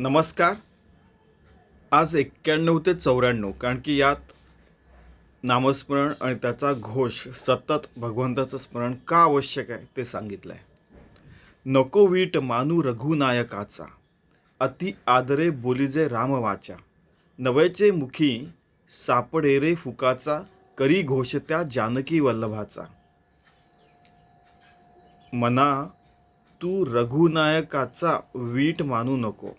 नमस्कार. आज एक्क्याण्णव ते चौऱ्याण्णव कारण की यात नामस्मरण आणि त्याचा घोष सतत भगवंताचं स्मरण का आवश्यक आहे ते सांगितलं आहे नको वीट मानू रघुनायकाचा अति आदरे बोलिजे रामवाचा नवयचे मुखी सापडे रे फुकाचा करी घोष त्या जानकी वल्लभाचा. मना तू रघुनायकाचा वीट मानू नको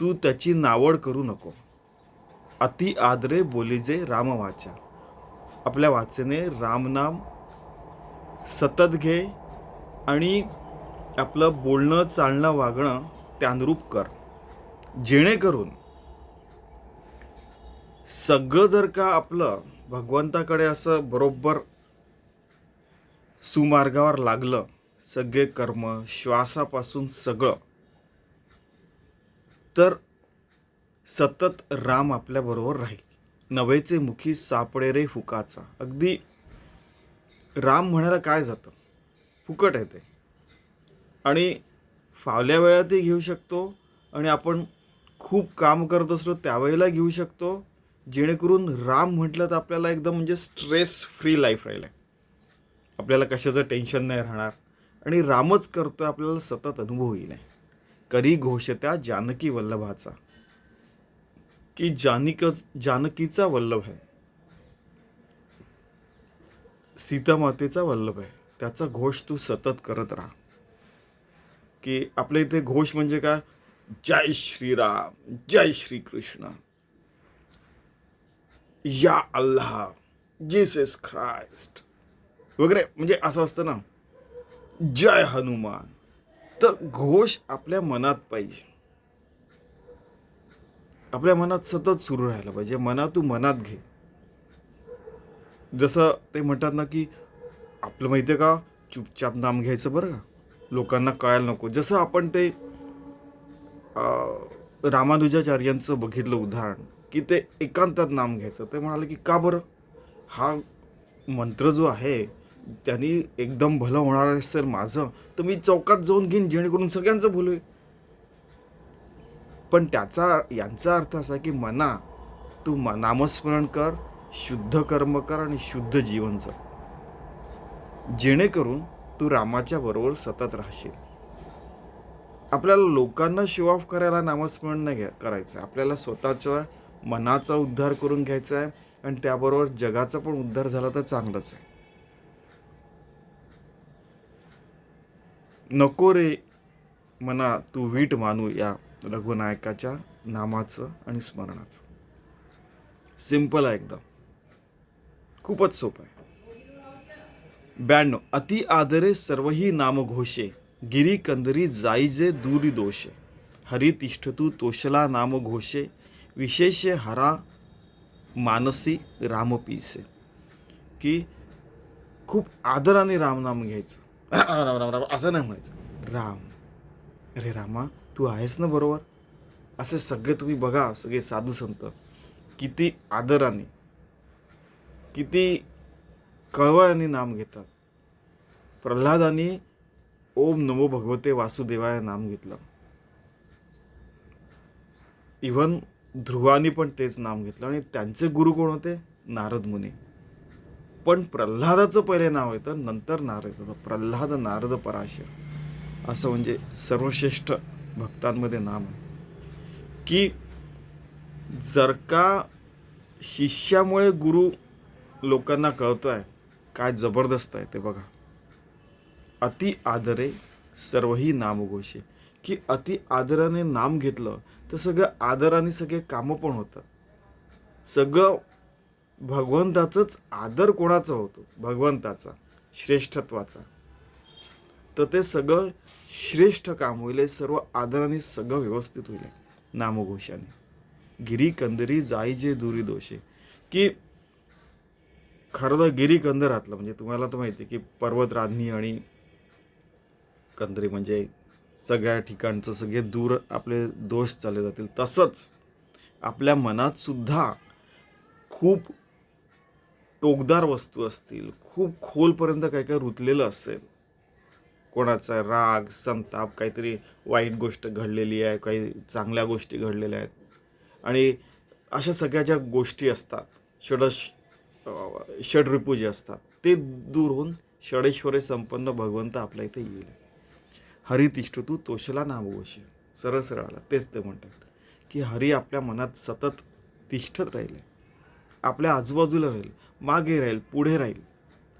तू त्याची नावड करू नको. अति आदरे बोलीजे रामवाचा. आपल्या वाचेने रामनाम सतत घे आणि आपलं बोलणं चालणं वागणं त्यानुरूप कर. जेणेकरून सगळं जर का आपलं भगवंताकडे असं बरोबर सुमार्गावर लागलं सगळे कर्म श्वासापासून सगळं तर सतत राम आपल्याबरोबर राहील. नवेचे मुखी सापडे रे फुकाचा. अगदी राम म्हणायला काय जातं? फुकट आहे ते. आणि फावल्या वेळातही घेऊ शकतो आणि आपण खूप काम करत असलो त्यावेळेला घेऊ शकतो. जेणेकरून राम म्हटलं तर आपल्याला एकदम म्हणजे स्ट्रेस फ्री लाईफ राहील आपल्याला कशाचं टेन्शन नाही राहणार. आणि रामच करतोय आपल्याला सतत अनुभव येईल. करी घोष त्या जानकी वल्लभाचा. की जानिक जानकीचा वल्लभ आहे. सीतामातेचा वल्लभ आहे. त्याचा घोष तू सतत करत राहा. की आपल्या इथे घोष म्हणजे काय? जय श्रीराम जय श्री कृष्ण या अल्लाह जीसस ख्राइस्ट वगैरे म्हणजे असं असतं ना. जय हनुमान. तर घोष आपल्या मनात पाहिजे. आपल्या मनात सतत सुरू राहायला पाहिजे. मना तू मनात घे. जसं ते म्हणतात ना की आपलं माहिती आहे का चुपचाप नाम घ्यायचं बरं का? लोकांना कळायला नको. जसं आपण ते अं, रामानुजाचार्यांचं बघितलं उदाहरण की ते एकांतात नाम घ्यायचं. ते म्हणाले की का बरं? हा मंत्र जो आहे त्यांनी एकदम भलं होणार असेल माझं. तर मी चौकात जाऊन घेईन जेणेकरून सगळ्यांचं भलं होईल पण त्याचा यांचा अर्थ असा की मना तू नामस्मरण कर शुद्ध कर्म कर आणि शुद्ध जीवन जग. जेणेकरून तू रामाच्या बरोबर सतत राहशील. आपल्याला लोकांना शो ऑफ करायला नामस्मरण नाही घ्या करायचं आहे. आपल्याला स्वतःच्या मनाचा उद्धार करून घ्यायचा आहे आणि त्याबरोबर जगाचा पण उद्धार झाला तर चांगलंच आहे. नको रे मना तू वीट मानू या रघुनायकाच्या नामाचं आणि स्मरणाचं. सिंपल आहे एकदम. खूपच सोपं आहे. ब्याण्णव अति आदरे सर्वही नाम घोषे गिरी कंदरी जाईजे दूरी दोषे. हरी तिष्ठतू तोषला नाम घोषे विशेष हरा मानसी रामपीसे. की खूप आदराने रामनाम घ्यायचं. राम राम राम असं नाही म्हणायचं. राम. अरे रामा तू आहेस ना बरोबर? असे सगळे तुम्ही बघा सगळे साधू संत. किती आदराने किती कळवळ्याने नाम घेतात. प्रल्हादाने ओम नमो भगवते वासुदेवाय नाम घेतलं. इव्हन ध्रुवानी पण तेच नाम घेतलं. आणि त्यांचे गुरु कोण होते? नारद मुनी. पण प्रल्हादाचं पहिले नाव येतं नंतर नारद येतं प्रल्हाद नारद पराशर. असं म्हणजे सर्वश्रेष्ठ भक्तांमध्ये नाम आहे. की जर का शिष्यामुळे गुरु लोकांना कळतो आहे काय जबरदस्त आहे ते बघा. अति आदरे सर्वही नामघोषे. की अति आदराने नाम घेतलं तर सगळं आदराने सगळे कामं पण होतात. सगळं भगवंताचंच आदर कोणाचा होतो? भगवंताचा श्रेष्ठत्वाचा. तर ते सगळं श्रेष्ठ काम होईल हे सर्व आदराने सगळं व्यवस्थित होईल. नामघोषाने. गिरी कंदरी जाईजे दुरी दोषे. की खरं तर गिरी कंदरातलं म्हणजे तुम्हाला तर माहिती आहे की पर्वतराधनी आणि कंदरी म्हणजे सगळ्या ठिकाणचं सगळे दूर आपले दोष चालले जातील. तसंच आपल्या मनात सुद्धा खूप टोकदार वस्तू असतील. खूप खोलपर्यंत काय काय रुतलेलं असेल. कोणाचा राग संताप काहीतरी वाईट गोष्ट घडलेली आहे काही चांगल्या गोष्टी घडलेल्या आहेत. आणि अशा सगळ्या ज्या गोष्टी असतात षडश षडरिपू जे असतात ते दूर होऊन षडेश्वरे संपन्न भगवंत आपल्या इथे येईल. हरितिष्ठ तू तोषला नामवशी सरळ सरळ आला तेच ते म्हणतात की हरी आपल्या मनात सतत तिष्ठत राहिले. आपल्या आजूबाजूला राहील मागे राहील पुढे राहील.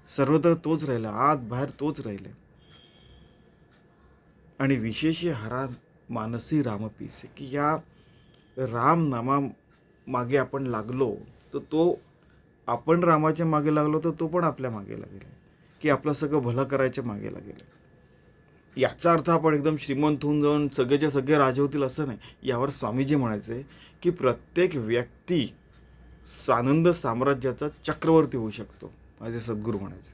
सर्वत्र तोच राहिला आत बाहेर तोच राहिले. आणि विशेष हरा मानसी राम पिसे की या राम नामा मागे आपण लागलो तर तो आपण रामाच्या मागे लागलो तर तो पण आपल्या मागे लागेल. की आपलं सगळं भलं करायच्या मागे लागेल. याचा अर्थ आपण एकदम श्रीमंत होऊन जाऊन सगळेच्या सगळे राजे होतील असं नाही. यावर स्वामीजी म्हणायचे की प्रत्येक व्यक्ती स्वानंद साम्राज्याचा चक्रवर्ती होऊ शकतो माझे सद्गुरू म्हणायचे.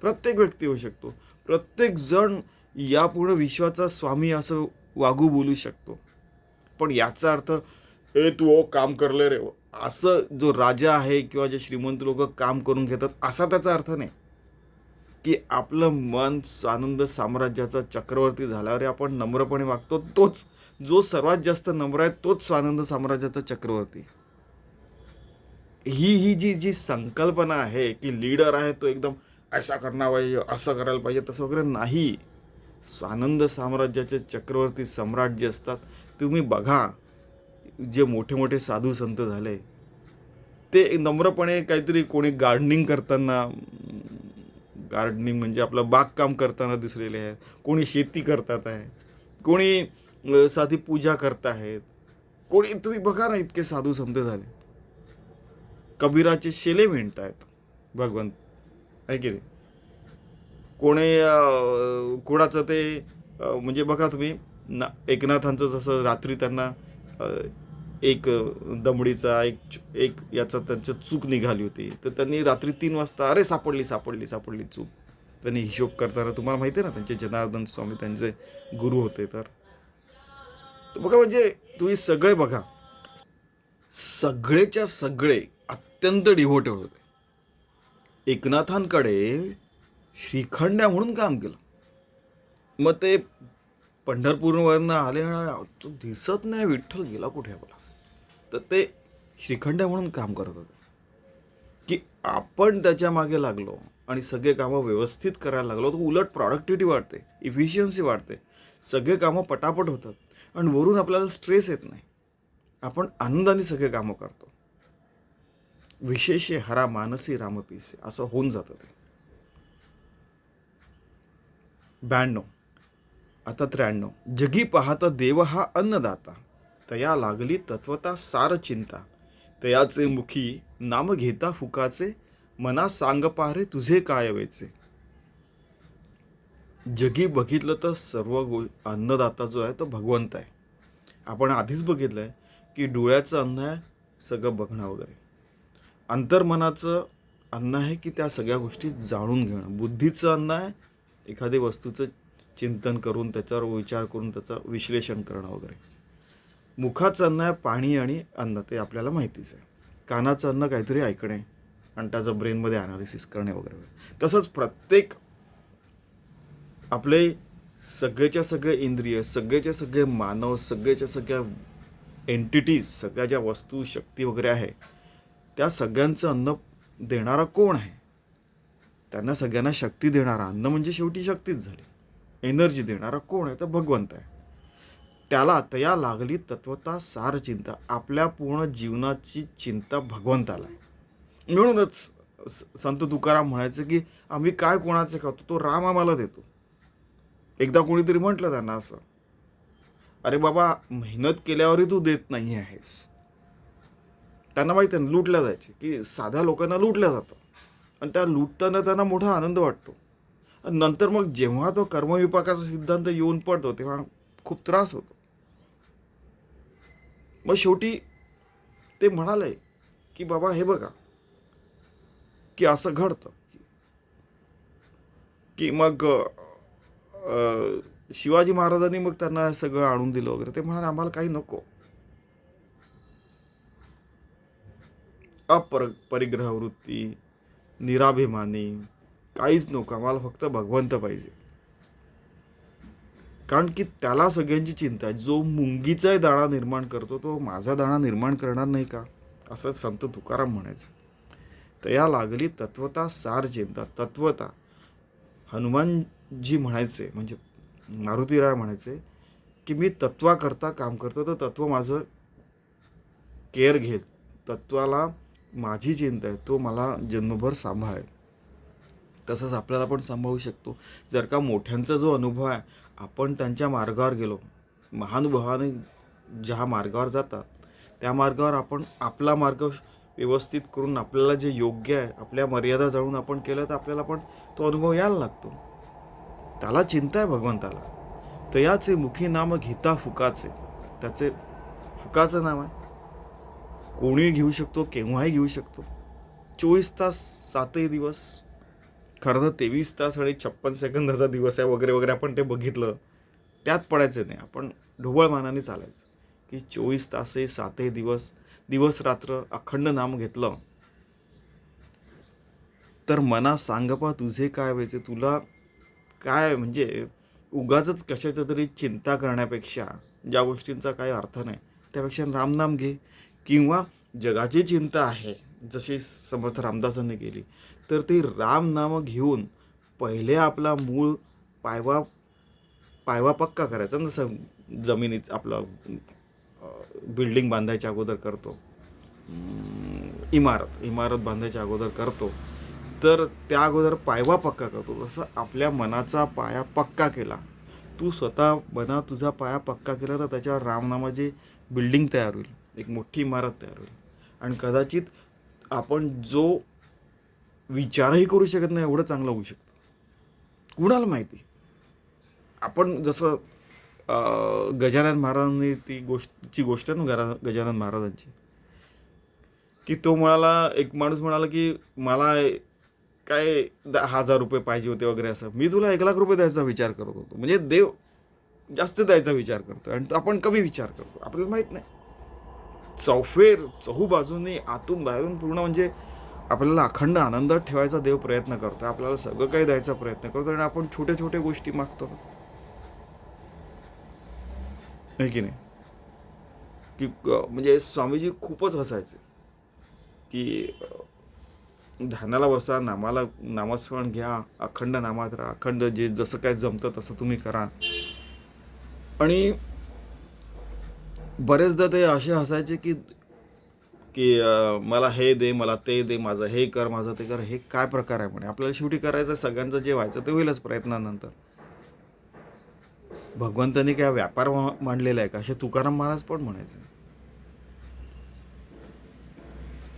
प्रत्येक व्यक्ती होऊ शकतो. प्रत्येक जण या पूर्ण विश्वाचा स्वामी असं वागू बोलू शकतो. पण याचा अर्थ ए तू ओ काम करले रे. असं जो राजा आहे किंवा जे श्रीमंत लोक काम करून घेतात असा त्याचा अर्थ नाही. की आपलं मन आनंद साम्राज्याचा चक्रवर्ती झाल्यावर आपण नम्रपणे वागतो तोच जो सर्वात जास्त नम्र आहे तोच स्वानंद साम्राज्याचा चक्रवर्ती. ही ही जी जी संकल्पना आहे की लीडर आहे तो एकदम ऐसा करणार पाहिजे असं करायला पाहिजे तसं वगैरे नाही. स्वानंद साम्राज्याचे चक्रवर्ती सम्राट जे असतात तुम्ही बघा जे मोठे मोठे साधू संत झाले ते नम्रपणे काहीतरी कोणी गार्डनिंग करताना गार्डनिंग म्हणजे आपलं बागकाम करताना दिसलेले आहेत. कोणी शेती करतात आहे कोणी साधी पूजा करत आहेत. कोणी तुम्ही बघा ना इतके साधू संत झाले. कबीराचे शेले विणत आहेत भगवंत. आहे की नाही? कोणी कोणाचं ते म्हणजे बघा तुम्ही ना एकनाथांचं जसं रात्री त्यांना एक दमडीचा एक एक याचा त्यांचं चूक निघाली होती. तर त्यांनी रात्री तीन वाजता अरे सापडली सापडली सापडली चूक. त्यांनी हिशोब करताना तुम्हाला माहिती आहे ना त्यांचे जनार्दन स्वामी त्यांचे गुरु होते तर बघा म्हणजे तुम्ही सगळे बघा. सगळेच्या सगळे अत्यंत डिव्होटेड होते. एकनाथांकडे श्रीखंड्या म्हणून काम केलं. मग ते पंढरपूरवरनं आले तो दिसत नाही विठ्ठल गेला कुठे आपला? तर ते श्रीखंड्या म्हणून काम करत होते. की आपण त्याच्यामागे लागलो आणि सगळे कामं व्यवस्थित करायला लागलो तर उलट प्रॉडक्टिव्हिटी वाढते इफिशियन्सी वाढते. सगळे कामं पटापट होतात आणि वरून आपल्याला स्ट्रेस येत नाही. आपण आनंदाने सगळे कामं करतो. विशेष हरा मानसी रामपीसे असं होऊन जातं ते. ब्याण्णव. आता त्र्याण्णव. जगी पाहता देव हा अन्नदाता तया लागली तत्वता सार चिंता. तयाचे मुखी नाम घेता फुकाचे मना सांग पारे तुझे काय वेचे. जगी बघितलं तर सर्व गो अन्नदाता जो आहे तो भगवंत आहे. आपण आधीच बघितलं आहे की डोळ्याचं अन्न आहे सगळं बघणं वगैरे. अंतर्मनाचं अन्न आहे की त्या सगळ्या गोष्टी जाणून घेणं. बुद्धीचं अन्न आहे एखादी वस्तूचं चिंतन करून त्याच्यावर विचार करून त्याचं विश्लेषण करणं वगैरे. मुखाचं अन्न आहे पाणी आणि अन्न ते आपल्याला माहितीच आहे. कानाचं अन्न काहीतरी ऐकणे आणि त्याचं ब्रेनमध्ये ॲनालिसिस करणे वगैरे. तसंच प्रत्येक आपले सगळेच्या सगळे इंद्रिय सगळेच्या सगळे मानव सगळेच्या सगळ्या एंटिटीज सगळ्या ज्या वस्तू शक्ती वगैरे आहे त्या सगळ्यांचं अन्न देणारा कोण आहे? त्यांना सगळ्यांना शक्ती देणारा अन्न म्हणजे शेवटी शक्तीच झाली. एनर्जी देणारा कोण आहे? तर भगवंत आहे. त्याला तया लागली तत्वता सार चिंता. आपल्या पूर्ण जीवनाची चिंता भगवंताला आहे. म्हणूनच स- संत तुकाराम म्हणायचं की आम्ही काय कोणाचे खातो तो राम आम्हाला देतो. एकदा कोणीतरी म्हटलं त्यांना असं. अरे बाबा मेहनत केल्यावरही तू देत नाही आहेस. त्यांना माहिती आहे ना, लुटल्या जायचे. की साध्या लोकांना लुटल्या जातं. आणि त्या लुटताना त्यांना मोठा आनंद वाटतो. आणि नंतर मग जेव्हा तो कर्मविपाकाचा सिद्धांत येऊन पडतो तेव्हा खूप त्रास होतो. मग शेवटी ते म्हणाले की बाबा हे बघा. की असं घडतं. की मग शिवाजी महाराजांनी मग त्यांना सगळं आणून दिलं वगैरे. ते म्हणाले आम्हाला काही नको. अपर परिग्रह वृत्ती निराभिमानी काहीच नको आम्हाला फक्त भगवंत पाहिजे. कारण की त्याला सगळ्यांची चिंता आहे. जो मुंगीचाही दाणा निर्माण करतो तो माझा दाणा निर्माण करणार नाही का? असं संत तुकाराम म्हणायचं. तया लागली तत्वता सार चिंता तत्वता. हनुमानजी म्हणायचे म्हणजे मारुतीराय म्हणायचे की मी तत्वाकरता काम करतो तर तत्व माझं केअर घेत तत्वाला माझी जिंद आहे तो मला जन्मभर सांभाळेल. तसंच आपल्याला पण सांभाळू शकतो. जर का मोठ्यांचा जो अनुभव आहे आपण त्यांच्या मार्गावर गेलो. महानुभवाने ज्या मार्गावर जातात त्या मार्गावर आपण आपला मार्ग व्यवस्थित करून आपल्याला जे योग्य आहे आपल्या मर्यादा जाणून आपण केलं तर आपल्याला पण तो अनुभव यायला लागतो. त्याला चिंता आहे भगवंताला. तयाचे मुखी नाम घेता फुकाचे. त्याचे फुकाचं नाव आहे. कोणीही घेऊ शकतो केव्हाही घेऊ शकतो. चोवीस तास सातही दिवस खरं तर तेवीस तास आणि छप्पन सेकंदाचा दिवस आहे वगैरे वगैरे आपण ते बघितलं त्यात पडायचं नाही. आपण ढोबळ मानाने चालायचं की चोवीस तासही सातही दिवस दिवस रात्र अखंड नाम घेतलं. तर मना सांगपा तुझे काय व्हायचे? तुला काय म्हणजे उगाच कशाच्या तरी चिंता करण्यापेक्षा ज्या गोष्टींचा काही अर्थ नाही त्यापेक्षा रामनाम घे. किंवा जगाची चिंता आहे जशी समर्थ रामदासांनी केली तर ते राम नाम घेऊन पहिले आपला मूळ पायवा पायवा पक्का करायचा जसं जमिनीत आपलं बिल्डिंग बांधायच्या अगोदर करतो. इमारत इमारत बांधायच्या अगोदर करतो. तर त्या अगोदर पायवा पक्का करतो. तसं आपल्या मनाचा पाया पक्का केला तू स्वतः मना तुझा पाया पक्का केला तर त्याच्यावर रामनामाची बिल्डिंग तयार होईल. एक मोठी इमारत तयार होईल. आणि कदाचित आपण जो विचारही करू शकत नाही एवढं चांगलं होऊ शकतं. कुणाला माहिती? आपण जसं गजानन महाराजांनी ती गोष्टची गोष्ट आहे ना गरा गजानन महाराजांची. की तो म्हणाला एक माणूस म्हणाला की मला काय दहा हजार रुपये पाहिजे होते वगैरे असं. मी तुला एक लाख रुपये द्यायचा विचार करत होतो. म्हणजे देव जास्त द्यायचा विचार करतो आणि आपण कमी विचार करतो. आपल्याला माहीत नाही. चौफेर चहूबाजूने आतून बाहेरून पूर्ण म्हणजे आपल्याला अखंड आनंदात ठेवायचा देव प्रयत्न करतो आपल्याला सगळं काही द्यायचा प्रयत्न करतो आणि आपण छोट्या छोट्या गोष्टी मागतो. आहे की नाही? की म्हणजे स्वामीजी खूपच हसायचे. की ध्यानाला बसा नामाला नामस्मरण घ्या अखंड नामात राहा अखंड जे जसं काय जमतं तसं तुम्ही करा. आणि बरेचदा ते असे हसायचे की की मला हे दे मला ते दे माझं हे कर माझं ते कर हे काय प्रकार आहे म्हणे. आपल्याला शेवटी करायचं सगळ्यांचं जे व्हायचं ते होईलच प्रयत्नानंतर. भगवंतानी काय व्यापार मा- मांडलेला आहे का? असे तुकाराम महाराज पण म्हणायचे.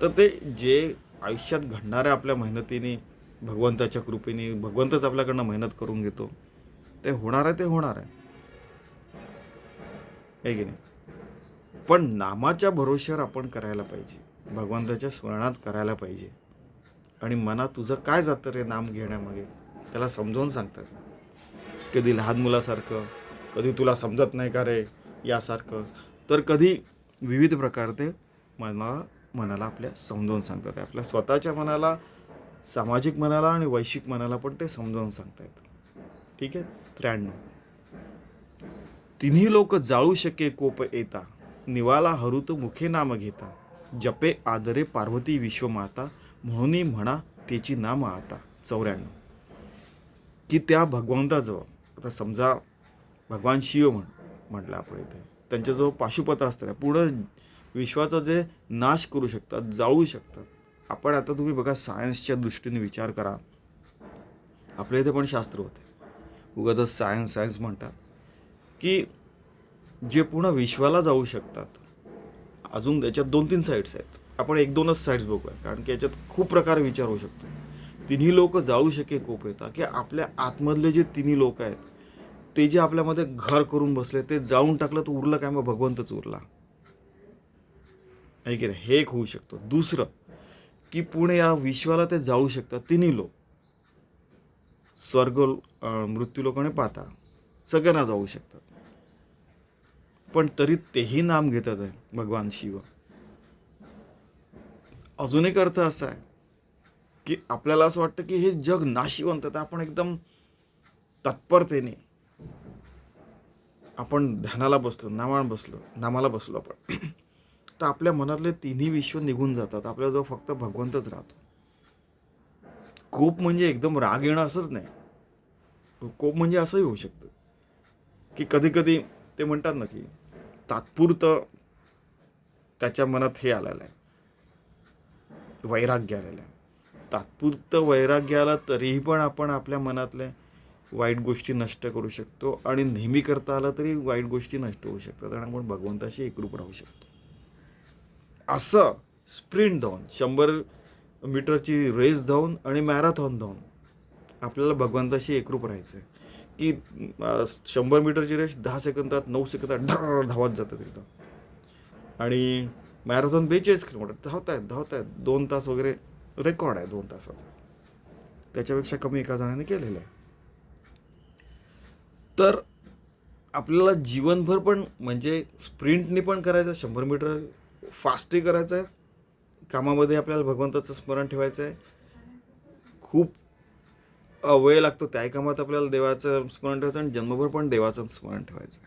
तर ते जे आयुष्यात घडणाऱ्या आपल्या मेहनतीने भगवंताच्या कृपेने भगवंतच आपल्याकडनं मेहनत करून घेतो ते होणार आहे ते होणार आहे. आहे की नाही? पण नामाच्या भरोश्यावर आपण करायला पाहिजे. भगवंताच्या स्मरणात करायला पाहिजे. आणि मनात तुझं काय जातं रे नाम घेण्यामागे? त्याला समजावून सांगतात. कधी लहान मुलासारखं कधी तुला समजत नाही का रे यासारखं? तर कधी विविध प्रकार ते मना मनाला आपल्या समजावून सांगतात. आपल्या स्वतःच्या मनाला सामाजिक मनाला आणि वैश्विक मनाला पण ते समजावून सांगतायत. ठीक आहे? त्र्याण्णव. तिन्ही लोक जाळू शके कोप येता. निवाला हरुत मुखे नाम घेता जपे आदरे पार्वती विश्वमाता म्हणून म्हणा त्याची नाम आता. चौऱ्याण्णव. की त्या भगवंताजवळ आता समजा भगवान शिव म्हण म्हटलं आपण इथे त्यांच्याजवळ पाशुपत असतात पूर्ण विश्वाचा जे नाश करू शकतात जाळू शकतात. आपण आता तुम्ही बघा सायन्सच्या दृष्टीने विचार करा. आपल्या इथे पण शास्त्र होते. उगाच सायन्स सायन्स म्हणतात. की जे पूर्ण विश्वाला जाऊ शकतात. अजून त्याच्यात दोन तीन साईड्स आहेत. आपण एक दोनच साईड्स बघूया कारण की याच्यात खूप प्रकार विचार होऊ शकतो. तिन्ही लोक जाळू शके कोप येतात की आपल्या आतमधले जे तिन्ही लोक आहेत ते जे आपल्यामध्ये घर करून बसले ते जाऊन टाकलं तर उरलं काय? मग भगवंतच उरला. नाही की नाही? हे एक होऊ शकतं. दुसरं की पुणे या विश्वाला ते जाळू शकतात तिन्ही लोक. स्वर्ग मृत्यू मृत्यूलोक आणि पाताळ सगळ्यांना जाऊ शकतात. पण तरी तेही नाम घेतात आहे भगवान शिव. अजून एक अर्थ असा आहे की आपल्याला असं वाटतं की हे जग नाशिवंत तर आपण एकदम तत्परतेने आपण ध्यानाला बसलो नामाला बसलो नामाला बसलो आपण. तर आपल्या मनातले तिन्ही विश्व निघून जातात. आपल्याजवळ फक्त भगवंतच राहतो. कोप म्हणजे एकदम राग येणं असंच नाही. कोप म्हणजे असंही होऊ शकतं. की कधी कधी ते म्हणतात ना की तात्पुरतं त्याच्या मनात हे आलेलं आहे. वैराग्य आलेलं आहे. तात्पुरतं वैराग्य आला तरीही पण आपण आपल्या मनातल्या वाईट गोष्टी नष्ट करू शकतो आणि नेहमी करता आला तरी वाईट गोष्टी नष्ट होऊ शकतात आणि आपण भगवंताशी एकरूप राहू शकतो. असं स्प्रिंट धावून शंभर मीटरची रेस धावून आणि मॅरेथॉन धावून आपल्याला भगवंताशी एकरूप राहायचं आहे की शंभर मीटरची रेस दहा सेकंदात नऊ सेकंदात ढर धावत जातात एकदम. आणि मॅरेथॉन बेचाळीस किलोमीटर. धावत आहेत धावत आहेत दोन तास वगैरे रेकॉर्ड आहे दोन तासाचा. त्याच्यापेक्षा कमी एका जणाने केलेलं आहे. तर आपल्याला जीवनभर पण म्हणजे स्प्रिंटनी पण करायचं शंभर मीटर फास्टही करायचं आहे. कामामध्ये आपल्याला भगवंताचं स्मरण ठेवायचं आहे. खूप वेळ लागतो त्याही कामात आपल्याला देवाचं स्मरण ठेवायचं आणि जन्मभर पण देवाचं स्मरण ठेवायचं.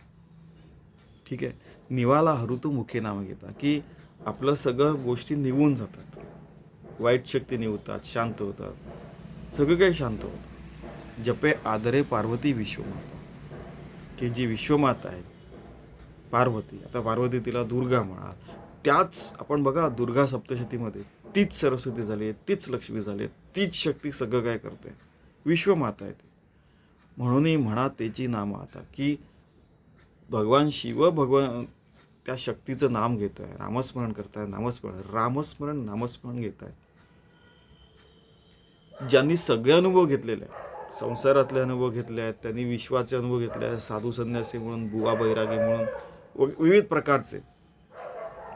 ठीक आहे? निवाला ऋतू मुखे नाव घेता की आपलं सगळं गोष्टी निघून जातात. वाईट शक्ती निवतात शांत होतात. सगळं काही शांत होतं. जपे आदरे पार्वती विश्वमाता. की जी विश्वमाता आहे पार्वती आता पार्वती तिला दुर्गा म्हणा त्याच आपण बघा दुर्गा सप्तशतीमध्ये तीच सरस्वती झाली आहे तीच लक्ष्मी झाली आहे तीच शक्ती सगळं काय करते? विश्वमाता आहे ती म्हणूनही म्हणा त्याची नाम आता की भगवान शिव भगवान त्या शक्तीचं नाम घेतो आहे. रामस्मरण करताय नामस्मरण. रामस्मरण नामस्मरण घेत आहे. ज्यांनी सगळे अनुभव घेतलेले आहेत संसारातले अनुभव घेतले आहेत त्यांनी विश्वाचे अनुभव घेतले आहेत साधू संन्यासी म्हणून बुवा बैरागी म्हणून व- विविध प्रकारचे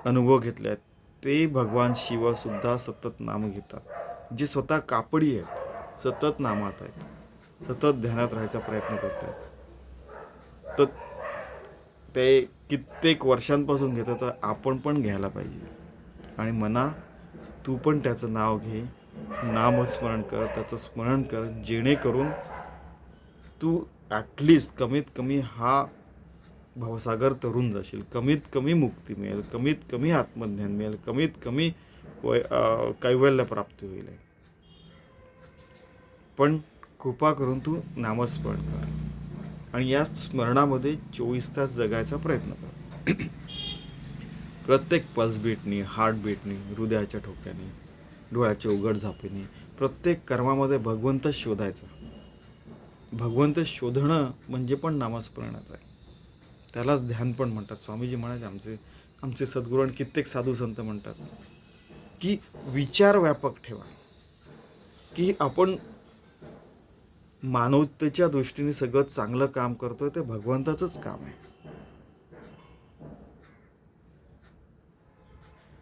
अनुभव घेतले आहेत. ते भगवान शिवसुद्धा सतत नाम घेतात. जे स्वतः कापडी आहेत सतत नामात आहेत. सतत ध्यानात राहायचा प्रयत्न करत आहेत तर ते कित्येक वर्षांपासून घेतात तर आपण पण घ्यायला पाहिजे. आणि मना तू पण त्याचं नाव घे. नामस्मरण कर त्याचं स्मरण कर. जेणेकरून तू ॲटलिस्ट कमीत कमी हा भवसागर तरून जाशील. कमीत कमी मुक्ती मिळेल. कमीत कमी आत्मज्ञान मिळेल. कमीत कमी वै कैवल्य प्राप्ती होईल. पण कृपा करून तू नामस्मरण कर. आणि या स्मरणामध्ये चोवीस तास जगायचा प्रयत्न कर. प्रत्येक पल्सबीटनी हार्टबीटनी हृदयाच्या ठोक्याने डोळ्याच्या उघड झापेने प्रत्येक कर्मामध्ये भगवंत शोधायचा. भगवंत शोधणं म्हणजे पण नामस्मरणाचं आहे. त्यालाच ध्यान पण म्हणतात. स्वामीजी म्हणाले आमचे आमचे सद्गुरू आणि कित्येक साधू संत म्हणतात की विचार व्यापक ठेवा. की आपण मानवतेच्या दृष्टीने सगळं चांगलं काम करतोय ते भगवंताचंच काम आहे.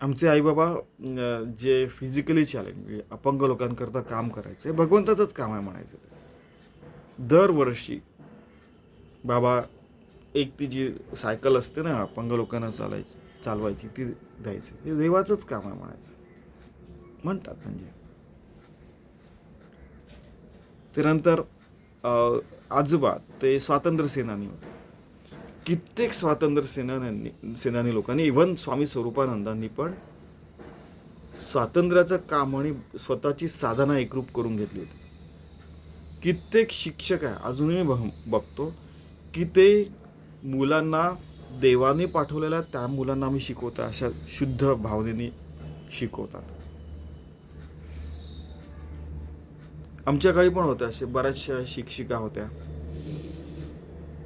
आमचे आईबाबा बाबा जे फिजिकली चॅलेंज म्हणजे अपंग लोकांकरता काम करायचं हे भगवंताचंच काम आहे म्हणायचं ते दरवर्षी बाबा एक ती जी सायकल असते ना अपंग लोकांना चालायची चालवायची ती द्यायची. हे देवाचंच काम आहे म्हणायचं. म्हणतात म्हणजे. त्यानंतर आजोबा ते स्वातंत्र्य सेनानी होते. कित्येक स्वातंत्र्य सेनान्यांनी सेनानी लोकांनी इव्हन स्वामी स्वरूपानंदांनी पण स्वातंत्र्याचं काम आणि स्वतःची साधना एकरूप करून घेतली होती. कित्येक शिक्षक आहे अजूनही बघ बघतो की ते मुलांना देवाने पाठवलेल्या त्या मुलांना आम्ही शिकवतो अशा शुद्ध भावनेने शिकवतात. आमच्या काळी पण होत्या असे बऱ्याचशा शिक्षिका होत्या.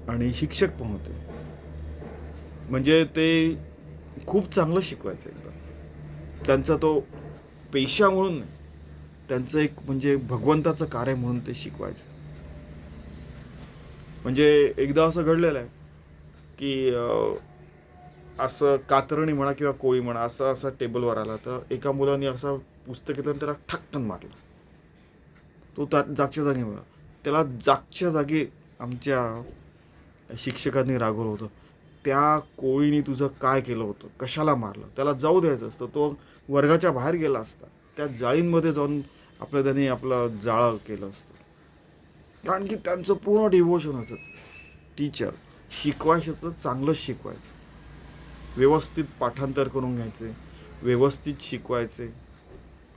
आणि शिक्षक पण होते. म्हणजे ते खूप चांगलं शिकवायचं एकदम. त्यांचा तो पेशा म्हणून नाही त्यांचं एक म्हणजे भगवंताचं कार्य म्हणून ते शिकवायचं. म्हणजे एकदा असं घडलेलं आहे की असं कातरणी म्हणा किंवा कोळी म्हणा असं असं टेबलवर आला तर एका मुलाने असा पुस्तक घेतलं त्याला ठक्कन मारलं. तो त्या जागच्या जागी मिळाला त्याला जागच्या जागी आमच्या शिक्षकांनी रागवलं होतं. त्या कोळीने तुझं काय केलं होतं? कशाला मारलं? त्याला जाऊ द्यायचं असतं. तो वर्गाच्या बाहेर गेला असता. त्या जाळींमध्ये जाऊन आपलं त्याने आपलं जाळं केलं असतं. कारण की त्यांचं पूर्ण डिव्होशन असंच. टीचर शिकवायचं चांगलंच शिकवायचं. व्यवस्थित पाठांतर करून घ्यायचे. व्यवस्थित शिकवायचे.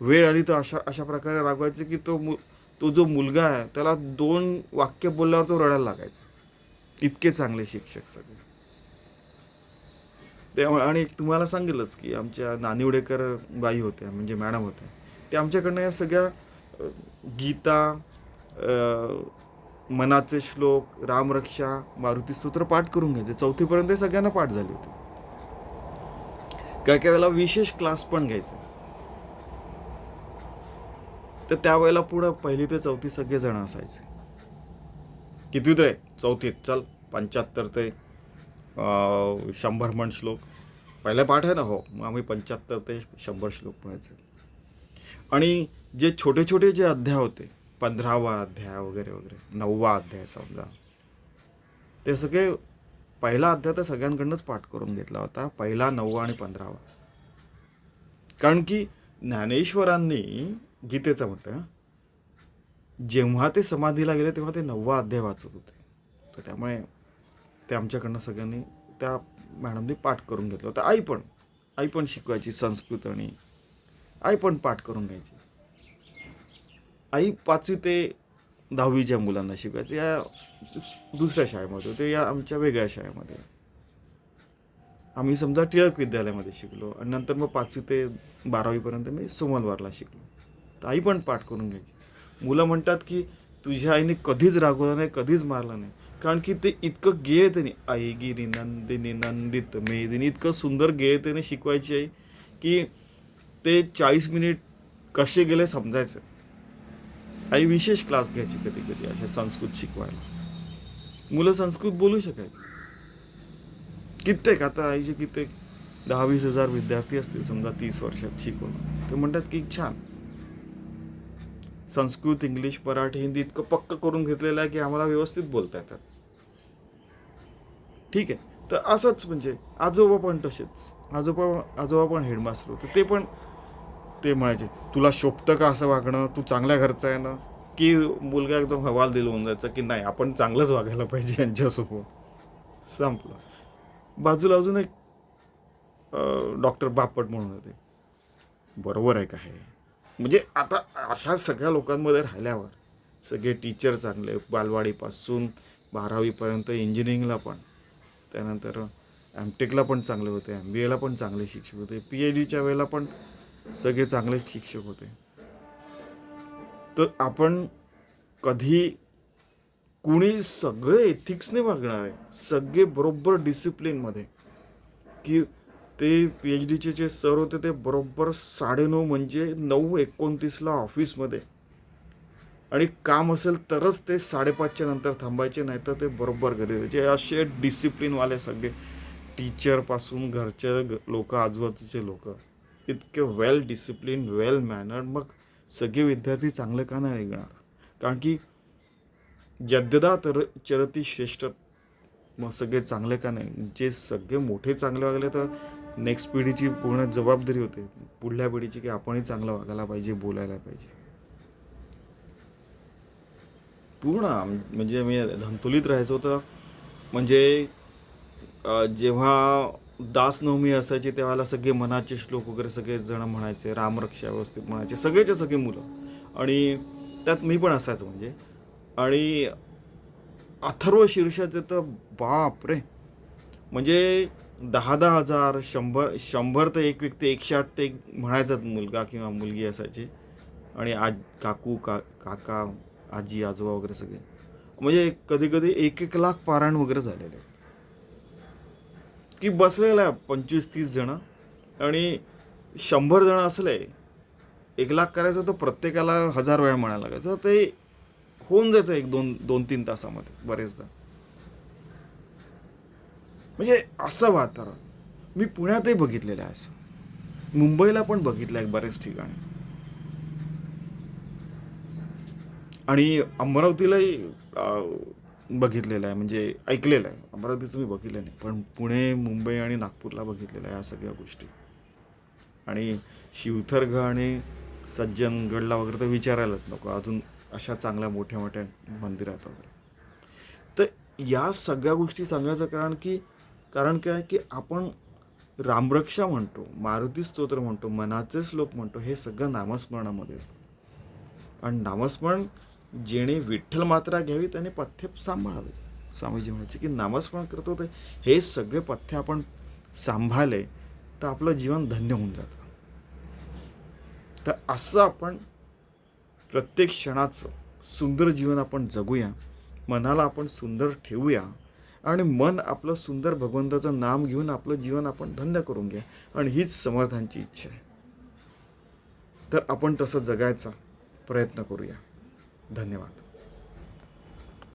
वेळ आली तर अशा अशा प्रकारे रागवायचे की तो मु तो जो मुलगा आहे त्याला दोन वाक्य बोलल्यावर तो रडायला लागायचा. इतके चांगले शिक्षक सगळे. त्यामुळे आणि तुम्हाला सांगितलंच की आमच्या नानिवडेकर बाई होत्या म्हणजे मॅडम होत्या त्या आमच्याकडनं या सगळ्या गीता मनाचे श्लोक रामरक्षा मारुती स्तोत्र पाठ करून घ्यायचे. चौथीपर्यंत सगळ्यांना पाठ झाले होते. काही काही वेळेला विशेष क्लास पण घ्यायचे. तर त्यावेळेला पुढं पहिली ते चौथी सगळेजण असायचे. कितीत रे? चौथीत चल पंच्याहत्तर ते शंभर म्हण श्लोक. पहिला पाठ आहे ना? हो. मग आम्ही पंच्याहत्तर ते शंभर श्लोक म्हणायचे आणि जे छोटे छोटे जे अध्याय होते पंधरावा अध्याय वगैरे वगैरे नववा अध्याय समजा ते सगळे पहिला अध्याय तर सगळ्यांकडनंच पाठ करून घेतला होता. पहिला नववा आणि पंधरावा. कारण की ज्ञानेश्वरांनी गीतेचं म्हणतं जेव्हा ते समाधीला गेले तेव्हा ते नववा अध्याय वाचत होते. तर त्यामुळे ते आमच्याकडनं सगळ्यांनी त्या मॅडमनी पाठ करून घेतलं होतं. आई पण आई पण शिकवायची संस्कृत आणि आई पण पाठ करून घ्यायची. आई पाचवी ते दहावीच्या मुलांना शिकवायची या दुसऱ्या शाळेमध्ये होते या आमच्या वेगळ्या शाळेमध्ये. आम्ही समजा टिळक विद्यालयामध्ये शिकलो आणि नंतर मग पाचवी ते बारावीपर्यंत मी सोमलवारला शिकलो. तर आई पण पाठ करून घ्यायची. मुलं म्हणतात की तुझ्या आईने कधीच रागवलं नाही कधीच मारलं नाही. कारण की ते इतकं गेय त्याने आई गिरी नंदिनी नंदित मेदिनी इतकं सुंदर गेय त्याने शिकवायची आई की ते चाळीस मिनिट कसे गेले समजायचं. आई विशेष क्लास घ्यायची कधी कधी अशा संस्कृत शिकवायला. मुलं संस्कृत बोलू शकायची. कित्येक आता आईचे कित्येक दहा वीस हजार विद्यार्थी असतील समजा तीस वर्षात शिकून. ते म्हणतात की छान. संस्कृत इंग्लिश मराठी हिंदी इतकं पक्क करून घेतलेलं आहे की आम्हाला व्यवस्थित बोलता येतात. ठीक आहे. तर असंच म्हणजे आजोबा पण तसेच. आजोबा आजोबा पण हेडमास्टर होते. ते पण ते म्हणायचे तुला शोभतं का असं वागणं? तू चांगल्या घरचा आहे ना? की मुलगा एकदम हवाल दिल होऊन जायचा की नाही आपण चांगलंच वागायला पाहिजे यांच्यासोबत. संपलं. बाजूला अजून एक डॉक्टर बापट म्हणून होते. बरोबर आहे का हे? म्हणजे आता अशा सगळ्या लोकांमध्ये राहिल्यावर सगळे टीचर चांगले बालवाडीपासून बारावीपर्यंत इंजिनिअरिंगला पण. त्यानंतर एम टेकला पण चांगले होते एम बी एला पण चांगले शिक्षक होते पी एच डीच्या वेळेला पण सगळे चांगले शिक्षक होते. तर आपण कधी कुणी सगळे एथिक्सने वागणार आहे सगळे बरोबर डिसिप्लिनमध्ये की ते पी एच डीचे जे सर होते ते बरोबर साडेनऊ म्हणजे नऊ एकोणतीसला ऑफिसमध्ये. आणि काम असेल तरच ते साडेपाचच्या नंतर थांबायचे नाही तर ते बरोबर घरी जायचे. असे डिसिप्लिनवाले सगळे. टीचरपासून घरचे लोक आजूबाजूचे लोक. इतके वेल डिसिप्लिन वेल मॅनर्ड मग सगळे विद्यार्थी चांगले का नाही निघणार? कारण की यद्यदा तर चरती श्रेष्ठ मग सगळे चांगले का नाही? जे सगळे मोठे चांगले वागले तर नेक्स्ट पिढीची पूर्ण जबाबदारी होते. पुढल्या पिढीची की आपणही चांगलं वागायला पाहिजे बोलायला पाहिजे. पूर्ण म्हणजे मी धंतुलीत राहायचो तर म्हणजे जेव्हा दासनवमी असायची तेव्हाला सगळे मनाचे श्लोक वगैरे सगळेजण म्हणायचे रामरक्षा व्यवस्थित म्हणायचे सगळेचे सगळे मुलं. आणि त्यात मी पण असायचो म्हणजे. आणि अथर्व शीर्षाचं तर बाप रे म्हणजे दहा दहा हजार शंभर शंभर तर एक व्यक्ती एकशे आठ ते एक म्हणायचाच मुलगा किंवा मुलगी असायची. आणि आज काकू का काका आजी आजोबा वगैरे सगळे. म्हणजे कधी कधी एक एक लाख पारायण वगैरे झालेले. आहे. की बसलेला आहे पंचवीस तीस जण. आणि शंभर जण असले एक लाख करायचं तर प्रत्येकाला हजार वेळा म्हणायला लागायचं. ते होऊन जायचं एक दोन दोन तीन तासामध्ये बरेचदा. म्हणजे असं वातावरण. मी पुण्यातही बघितलेलं आहे असं. मुंबईला पण बघितलं आहे बऱ्याच ठिकाणी. आणि अमरावतीलाही बघितलेलं आहे. म्हणजे ऐकलेलं आहे. अमरावतीचं मी बघितलं नाही. पण पुणे मुंबई आणि नागपूरला बघितलेलं आहे या सगळ्या गोष्टी. आणि शिवथरघ आणि सज्जनगडला वगैरे तर विचारायलाच नको. अजून अशा चांगल्या मोठ्या मोठ्या मंदिरात वगैरे. तर या सगळ्या गोष्टी सांगायचं कारण की कारण काय की आपण रामरक्षा म्हणतो मारुती स्तोत्र म्हणतो मनाचे श्लोक म्हणतो हे सगळं नामस्मरणामध्ये येतं. आणि नामस्मरण जेणे विठ्ठल मात्रा घ्यावी त्याने पथ्य सांभाळावे. स्वामीजी म्हणायचे की नामस्मरण करतो ते हे सगळे पथ्य आपण सांभाळले तर आपलं जीवन धन्य होऊन जातं. तर असं आपण प्रत्येक क्षणाचं सुंदर जीवन आपण जगूया मनाला आपण सुंदर ठेवूया आणि मन आपलं सुंदर भगवंताचं नाम घेऊन आपलं जीवन आपण धन्य करून घ्या. आणि हीच समर्थांची इच्छा आहे. तर आपण तसं जगायचा प्रयत्न करूया. धन्यवाद.